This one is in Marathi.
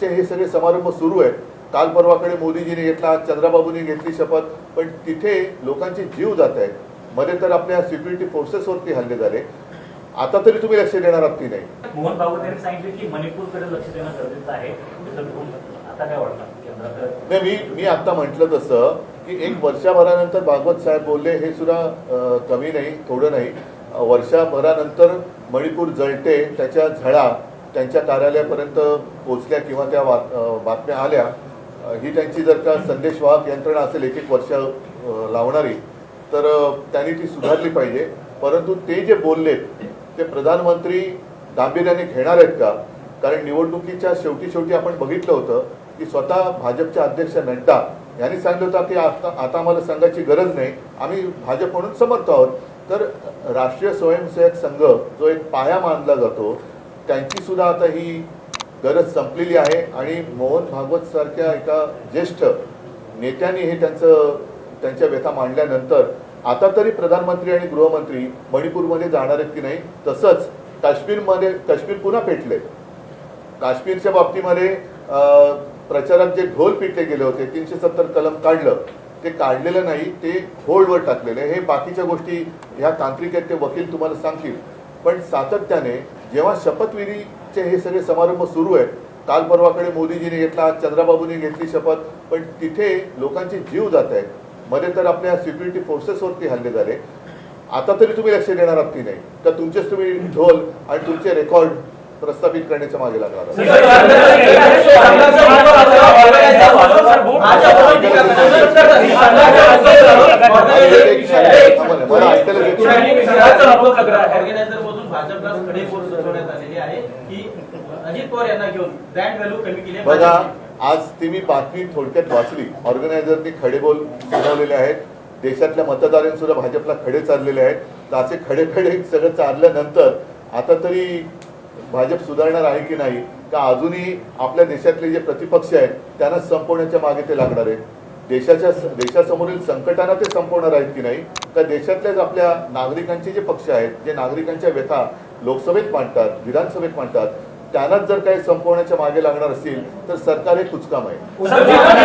चे हे सगळे समारंभ सुरू आहेत. काल परवाकडे मोदीजीने घेतला चंद्राबाबूंनी घेतली शपथ पण तिथे लोकांचे जीव जात आहेत. मध्ये तर आपल्या सिक्युरिटी फोर्सेसवरती हल्ले झाले. आता तरी तुम्ही लक्ष देणार आहात की नाही? मोहन भागवत यांनी सांगितले की मणिपूरकडे लक्ष देणं गरजेचं आहे. त्याचं बघून आता काय वाटतं? केंद्राकडे? नाही मी मी आता म्हटलं तसं की एक वर्षभरानंतर भागवत साहेब बोलले हे सुद्धा कमी नाही थोडं नाही. वर्षभरानंतर मणिपूर जळते त्याच्या झळा त्यांच्या कार्यालयापर्यंत पोचल्या किंवा त्या बातम्या आल्या ही त्यांची जर का संदेशवाहक यंत्रणा असेल एक एक वर्ष लावणारी तर त्यांनी ती सुधारली पाहिजे. परंतु ते जे बोललेत ते प्रधानमंत्री गांभीर्याने घेणार आहेत का? कारण निवडणुकीच्या शेवटी शेवटी आपण बघितलं होतं की स्वतः भाजपचे अध्यक्ष नड्डा यांनी सांगितलं होतं की आता आता आम्हाला संघाची गरज नाही आम्ही भाजप म्हणून समर्थ आहोत. तर राष्ट्रीय स्वयंसेवक संघ जो एक पाया मानला जातो त्यांची सुद्धा आता ही गरज संपलेली आहे. आणि मोहन भागवत सारख्या एका ज्येष्ठ नेत्यांनी हे त्यांचं त्यांच्या व्यथा मांडल्यानंतर आता तरी प्रधानमंत्री आणि गृहमंत्री मणिपूरमध्ये जाणार आहेत की नाही तसंच काश्मीरमध्ये काश्मीर पुन्हा पेटले. काश्मीरच्या बाबतीमध्ये प्रचारात जे ढोल पिटले गेले होते तीनशे सत्तर कलम काढलं ते काढलेलं नाही ते होल्डवर टाकलेलं हे बाकीच्या गोष्टी ह्या तांत्रिक आहेत ते वकील तुम्हाला सांगतील. पण सातत्याने जेव्हा शपथविधीचे हे सगळे समारंभ सुरू आहेत काल परवाकडे मोदीजीने घेतला आज चंद्राबाबूंनी घेतली शपथ पण तिथे लोकांचे जीव जात आहेत मध्ये तर आपल्या सिक्युरिटी फोर्सेसवरती हल्ले झाले आता तरी तुम्ही लक्ष देणार आहात की नाही तर तुमचेच तुम्ही ढोल आणि तुमचे रेकॉर्ड प्रस्थापित करण्याच्या मागे लागणार ऑर्गनायझर मधून भाजपला खडे बोल सुचवण्यात आलेली आहे की अजित पवार यांना घेऊन ब्रँड व्हॅल्यू कमी केली बघा. आज ती मी बातमी थोडक्यात वाचली. ऑर्गनायझरनी खडेबोल आहेत. देशातल्या मतदारांनी सुद्धा भाजपला खडे चाललेले आहेत. तर असे खडे खडे सगळं चालल्यानंतर आता तरी भाजप सुधारणार आहे की नाही? का अजूनही आपल्या देशातले जे प्रतिपक्ष आहेत त्यांना संपवण्याच्या मागे ते लागणार आहेत? देशाच्या देशासमोरील संकटांना ते संपवणार आहेत की नाही? तर देशातल्याच आपल्या नागरिकांचे जे पक्ष आहेत जे नागरिकांच्या व्यथा लोकसभेत मांडतात विधानसभेत मांडतात त्यांनाच जर काही संपवण्याच्या मागे लागणार असतील तर सरकार हे कुचकाम आहे.